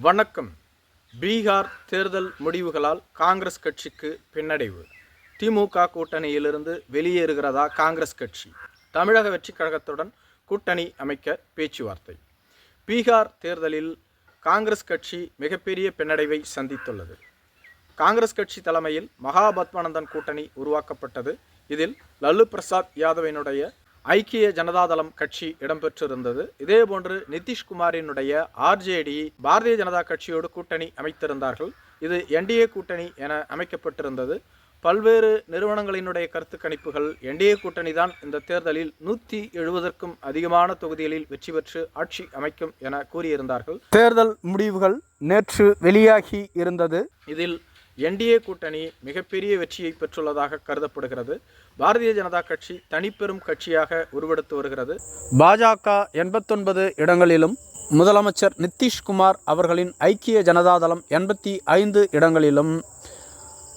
வணக்கம். பீகார் தேர்தல் முடிவுகளால் காங்கிரஸ் கட்சிக்கு பின்னடைவு. திமுக கூட்டணியிலிருந்து வெளியேறுகிறதா காங்கிரஸ் கட்சி? தமிழக வெற்றிக் கழகத்துடன் கூட்டணி அமைக்க பேச்சுவார்த்தை. பீகார் தேர்தலில் காங்கிரஸ் கட்சி மிகப்பெரிய பின்னடைவை சந்தித்துள்ளது. காங்கிரஸ் கட்சி தலைமையில் மகாபத்மானந்தன் கூட்டணி உருவாக்கப்பட்டது. இதில் லல்லு பிரசாத் யாதவினுடைய ஐக்கிய ஜனதாதளம் கட்சி இடம்பெற்றிருந்தது. இதேபோன்று நிதிஷ்குமாரினுடைய ஆர்ஜேடி பாரதிய ஜனதா கட்சியோடு கூட்டணி அமைத்திருந்தார்கள். இது என்டிஏ கூட்டணி என அமைக்கப்பட்டிருந்தது. பல்வேறு நிறுவனங்களினுடைய கருத்து கணிப்புகள் என்டிஏ கூட்டணி தான் இந்த தேர்தலில் நூற்றி எழுபதற்கும் அதிகமான தொகுதிகளில் வெற்றி பெற்று ஆட்சி அமைக்கும் என கூறியிருந்தார்கள். தேர்தல் முடிவுகள் நேற்று வெளியாகி இருந்தது. இதில் என்டிஏ கூட்டணி மிகப்பெரிய வெற்றியை பெற்றுள்ளதாக கருதப்படுகிறது. பாரதிய ஜனதா கட்சி தனிப்பெரும் கட்சியாக உருவெடுத்து வருகிறது. பாஜக எண்பத்தொன்பது இடங்களிலும் முதலமைச்சர் நிதிஷ்குமார் அவர்களின் ஐக்கிய ஜனதாதளம் எண்பத்தி ஐந்து இடங்களிலும்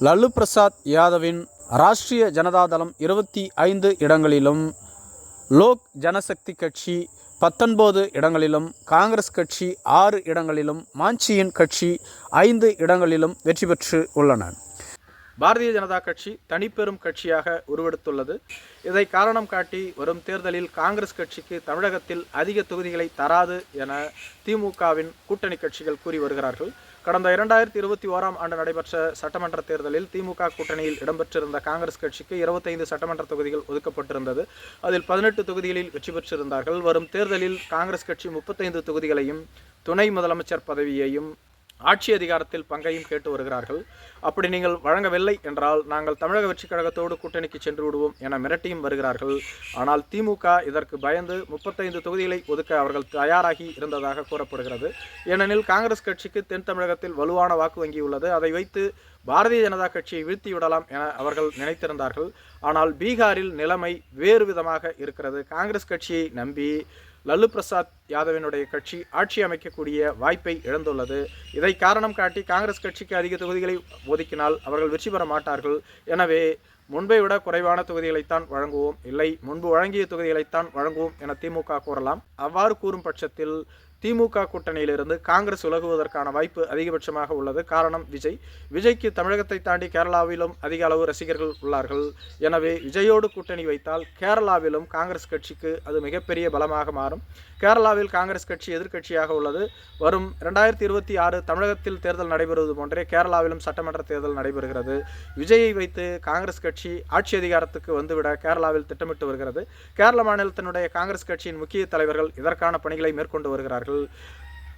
லல்லு பிரசாத் யாதவின் ராஷ்டிரிய ஜனதாதளம் இருபத்தி ஐந்து இடங்களிலும் லோக் ஜனசக்தி கட்சி பத்தொன்பது இடங்களிலும் காங்கிரஸ் கட்சி ஆறு இடங்களிலும் மாஞ்சியின் கட்சி ஐந்து இடங்களிலும் வெற்றி பெற்று உள்ளன. பாரதிய ஜனதா கட்சி தனிப்பெரும் கட்சியாக உருவெடுத்துள்ளது. இதை காரணம் காட்டி வரும் தேர்தலில் காங்கிரஸ் கட்சிக்கு தமிழகத்தில் அதிக தொகுதிகளை தராது என திமுகவின் கூட்டணி கட்சிகள் கூறி வருகிறார்கள். கடந்த இரண்டாயிரத்தி இருபத்தி ஓராம் ஆண்டு நடைபெற்ற சட்டமன்ற தேர்தலில் திமுக கூட்டணியில் இடம்பெற்றிருந்த காங்கிரஸ் கட்சிக்கு இருபத்தைந்து சட்டமன்ற தொகுதிகள் ஒதுக்கப்பட்டிருந்தது. அதில் பதினெட்டு தொகுதிகளில் வெற்றி பெற்றிருந்தார்கள். வரும் தேர்தலில் காங்கிரஸ் கட்சி முப்பத்தைந்து தொகுதிகளையும் துணை முதலமைச்சர் பதவியையும் ஆட்சி அதிகாரத்தில் பங்கையும் கேட்டு வருகிறார்கள். அப்படி நீங்கள் வழங்கவில்லை என்றால் நாங்கள் தமிழக வெற்றிக் கழகத்தோடு கூட்டணிக்கு சென்று விடுவோம் என மிரட்டியும் வருகிறார்கள். ஆனால் திமுக இதற்கு பயந்து முப்பத்தைந்து தொகுதிகளை ஒதுக்க அவர்கள் தயாராகி இருந்ததாக கூறப்படுகிறது. ஏனெனில் காங்கிரஸ் கட்சிக்கு தென் தமிழகத்தில் வலுவான வாக்கு வங்கி உள்ளது. அதை வைத்து பாரதிய ஜனதா கட்சியை வீழ்த்தி விடலாம் என அவர்கள் நினைத்திருந்தார்கள். ஆனால் பீகாரில் நிலைமை வேறு விதமாக இருக்கிறது. காங்கிரஸ் கட்சியை நம்பி லல்லு பிரசாத் யாதவினுடைய கட்சி ஆட்சி அமைக்கக்கூடிய வாய்ப்பை இழந்துள்ளது. இதை காரணம் காட்டி காங்கிரஸ் கட்சிக்கு அதிக தொகுதிகளை ஒதுக்கினால் அவர்கள் வெற்றி பெற மாட்டார்கள். எனவே முன்பை விட குறைவான தொகுதிகளைத்தான் வழங்குவோம். இல்லை முன்பு வழங்கிய தொகுதிகளைத்தான் வழங்குவோம் என திமுக கூறலாம். அவ்வாறு கூறும் பட்சத்தில் திமுக கூட்டணியிலிருந்து காங்கிரஸ் விலகுவதற்கான வாய்ப்பு அதிகபட்சமாக உள்ளது. காரணம் விஜய். விஜய்க்கு தமிழகத்தை தாண்டி கேரளாவிலும் அதிக அளவு ரசிகர்கள் உள்ளார்கள். எனவே விஜயோடு கூட்டணி வைத்தால் கேரளாவிலும் காங்கிரஸ் கட்சிக்கு அது மிகப்பெரிய பலமாக மாறும். கேரளாவில் காங்கிரஸ் கட்சி எதிர்க்கட்சியாக உள்ளது. வரும் ரெண்டாயிரத்தி இருபத்தி ஆறு தமிழகத்தில் தேர்தல் நடைபெறுவது போன்றே கேரளாவிலும் சட்டமன்ற தேர்தல் நடைபெறுகிறது. விஜயை வைத்து காங்கிரஸ் கட்சி கட்சி ஆட்சி அதிகாரத்துக்கு வந்துவிட கேரளாவில் திட்டமிட்டு வருகிறது. கேரள மாநிலத்தினுடைய காங்கிரஸ் கட்சியின் முக்கிய தலைவர்கள் இதற்கான பணிகளை மேற்கொண்டு வருகிறார்கள்.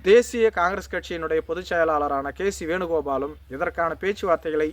தேசிய காங்கிரஸ் கட்சியினுடைய பொதுச் செயலாளரான கே சி வேணுகோபாலும் இதற்கான பேச்சுவார்த்தைகளை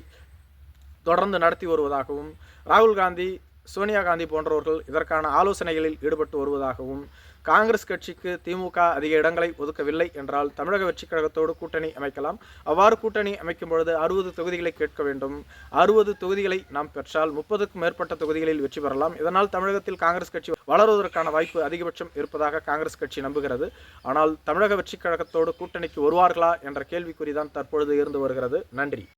தொடர்ந்து நடத்தி வருவதாகவும் ராகுல் காந்தி சோனியா காந்தி போன்றவர்கள் இதற்கான ஆலோசனைகளில் ஈடுபட்டு வருவதாகவும் காங்கிரஸ் கட்சிக்கு திமுக அதிக இடங்களை ஒதுக்கவில்லை என்றால் தமிழக வெற்றிக் கழகத்தோடு கூட்டணி அமைக்கலாம். அவ்வாறு கூட்டணி அமைக்கும் பொழுது அறுபது தொகுதிகளை கேட்க வேண்டும். அறுபது தொகுதிகளை நாம் பெற்றால் முப்பதுக்கும் மேற்பட்ட தொகுதிகளில் வெற்றி பெறலாம். இதனால் தமிழகத்தில் காங்கிரஸ் கட்சி வளருவதற்கான வாய்ப்பு அதிகபட்சம் இருப்பதாக காங்கிரஸ் கட்சி நம்புகிறது. ஆனால் தமிழக வெற்றிக் கழகத்தோடு கூட்டணிக்கு வருவார்களா என்ற கேள்விக்குறிதான் தற்பொழுது இருந்து வருகிறது. நன்றி.